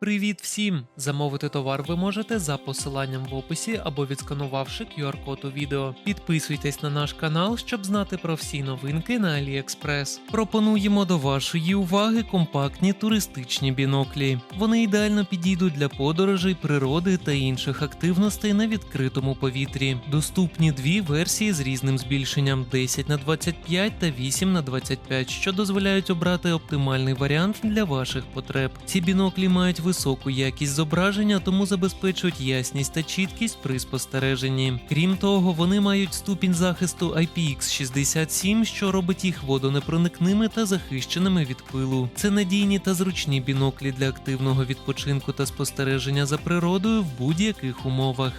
Привіт всім! Замовити товар ви можете за посиланням в описі або відсканувавши QR-код у відео. Підписуйтесь на наш канал, щоб знати про всі новинки на AliExpress. Пропонуємо до вашої уваги компактні туристичні біноклі. Вони ідеально підійдуть для подорожей, природи та інших активностей на відкритому повітрі. Доступні дві версії з різним збільшенням 10 на 25 та 8 на 25, що дозволяють обрати оптимальний варіант для ваших потреб. Ці біноклі мають високу якість зображення, тому забезпечують ясність та чіткість при спостереженні. Крім того, вони мають ступінь захисту IPX67, що робить їх водонепроникними та захищеними від пилу. Це надійні та зручні біноклі для активного відпочинку та спостереження за природою в будь-яких умовах.